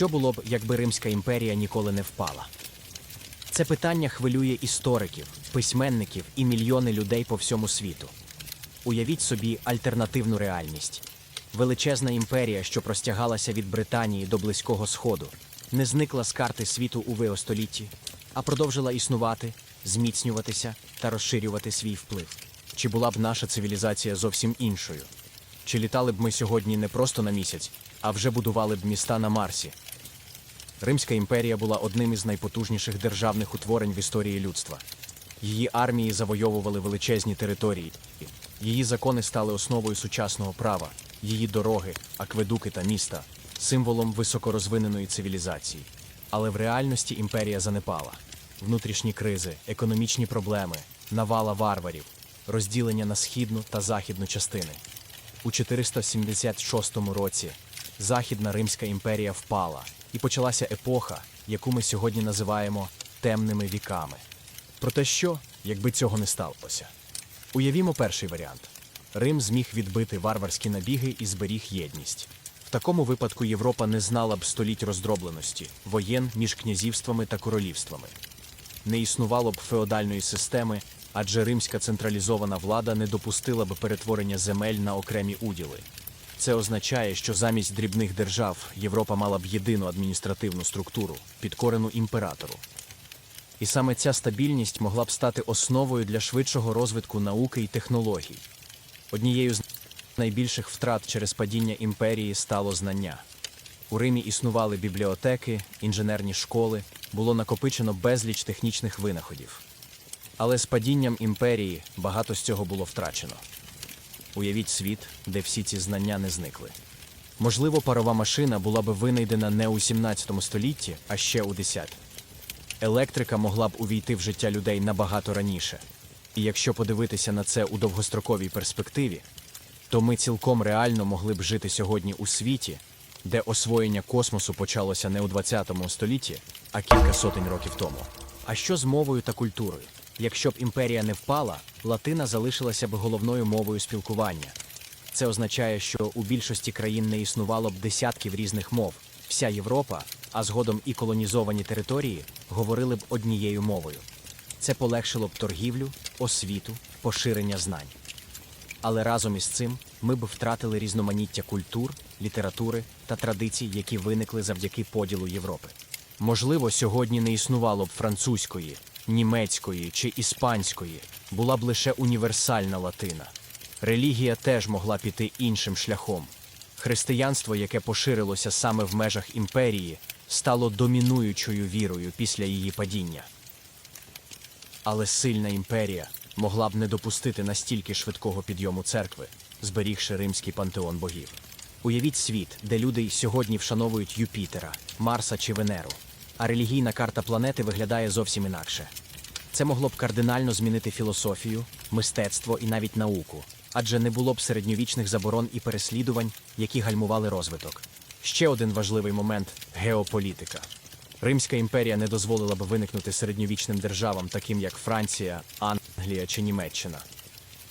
Що було б, якби Римська імперія ніколи не впала? Це питання хвилює істориків, письменників і мільйони людей по всьому світу. Уявіть собі альтернативну реальність. Величезна імперія, що простягалася від Британії до Близького Сходу, не зникла з карти світу у Ви столітті, а продовжила існувати, зміцнюватися та розширювати свій вплив. Чи була б наша цивілізація зовсім іншою? Чи літали б ми сьогодні не просто на місяць, а вже будували б міста на Марсі? Римська імперія була одним із найпотужніших державних утворень в історії людства. Її армії завойовували величезні території. Її закони стали основою сучасного права, її дороги, акведуки та міста символом високорозвиненої цивілізації. Але в реальності імперія занепала. Внутрішні кризи, економічні проблеми, навала варварів, розділення на східну та західну частини. У 476 році Західна Римська імперія впала, і почалася епоха, яку ми сьогодні називаємо темними віками. Проте що, якби цього не сталося? Уявімо перший варіант: Рим зміг відбити варварські набіги і зберіг єдність. В такому випадку Європа не знала б століть роздробленості, воєн між князівствами та королівствами. Не існувало б феодальної системи, адже римська централізована влада не допустила б перетворення земель на окремі уділи. Це означає, що замість дрібних держав Європа мала б єдину адміністративну структуру, підкорену імператору. І саме ця стабільність могла б стати основою для швидшого розвитку науки і технологій. Однією з найбільших втрат через падіння імперії стало знання. У Римі існували бібліотеки, інженерні школи, було накопичено безліч технічних винаходів. Але з падінням імперії багато з цього було втрачено. Уявіть світ, де всі ці знання не зникли. Можливо, парова машина була б винайдена не у 17 столітті, а ще у 10. Електрика могла б увійти в життя людей набагато раніше. І якщо подивитися на це у довгостроковій перспективі, то ми цілком реально могли б жити сьогодні у світі, де освоєння космосу почалося не у 20 столітті, а кілька сотень років тому. А що з мовою та культурою? Якщо б імперія не впала, латина залишилася б головною мовою спілкування. Це означає, що у більшості країн не існувало б десятків різних мов. Вся Європа, а згодом і колонізовані території, говорили б однією мовою. Це полегшило б торгівлю, освіту, поширення знань. Але разом із цим ми б втратили різноманіття культур, літератури та традицій, які виникли завдяки поділу Європи. Можливо, сьогодні не існувало б французької, німецької чи іспанської, була б лише універсальна латина. Релігія теж могла піти іншим шляхом. Християнство, яке поширилося саме в межах імперії, стало домінуючою вірою після її падіння. Але сильна імперія могла б не допустити настільки швидкого підйому церкви, зберігши римський пантеон богів. Уявіть світ, де люди сьогодні вшановують Юпітера, Марса чи Венеру, а релігійна карта планети виглядає зовсім інакше. Це могло б кардинально змінити філософію, мистецтво і навіть науку, адже не було б середньовічних заборон і переслідувань, які гальмували розвиток. Ще один важливий момент геополітика. Римська імперія не дозволила б виникнути середньовічним державам, таким як Франція, Англія чи Німеччина.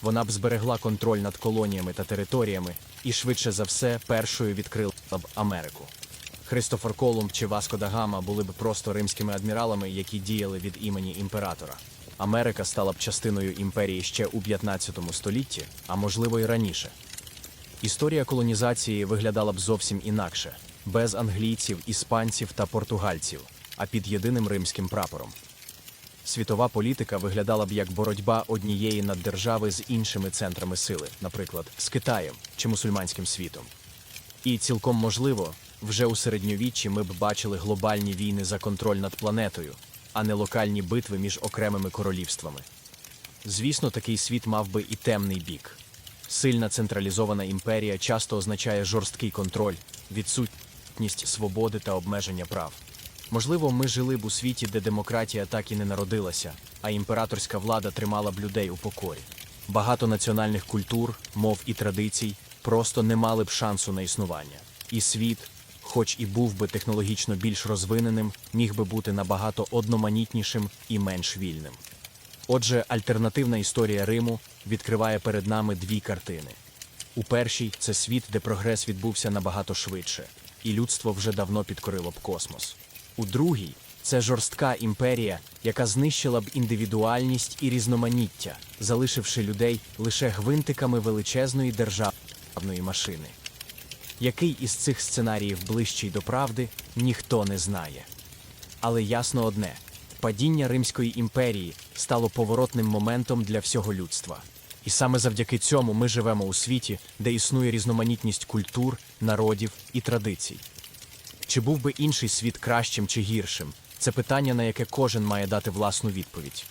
Вона б зберегла контроль над колоніями та територіями і швидше за все першою відкрила б Америку. Христофор Колумб чи Васко да Гама були б просто римськими адміралами, які діяли від імені імператора. Америка стала б частиною імперії ще у 15 столітті, а можливо й раніше. Історія колонізації виглядала б зовсім інакше, без англійців, іспанців та португальців, а під єдиним римським прапором. Світова політика виглядала б як боротьба однієї наддержави з іншими центрами сили, наприклад, з Китаєм чи мусульманським світом. І цілком можливо, вже у середньовіччі ми б бачили глобальні війни за контроль над планетою, а не локальні битви між окремими королівствами. Звісно, такий світ мав би і темний бік. Сильна централізована імперія часто означає жорсткий контроль, відсутність свободи та обмеження прав. Можливо, ми жили б у світі, де демократія так і не народилася, а імператорська влада тримала б людей у покорі. Багато національних культур, мов і традицій просто не мали б шансу на існування. І світ, хоч і був би технологічно більш розвиненим, міг би бути набагато одноманітнішим і менш вільним. Отже, альтернативна історія Риму відкриває перед нами дві картини. У першій це світ, де прогрес відбувся набагато швидше. і людство вже давно підкорило б космос. У другій це жорстка імперія, яка знищила б індивідуальність і різноманіття, залишивши людей лише гвинтиками величезної державної машини. Який із цих сценаріїв ближчий до правди, ніхто не знає. Але ясно одне: падіння Римської імперії стало поворотним моментом для всього людства. І саме завдяки цьому ми живемо у світі, де існує різноманітність культур, народів і традицій. Чи був би інший світ кращим чи гіршим? Це питання, на яке кожен має дати власну відповідь.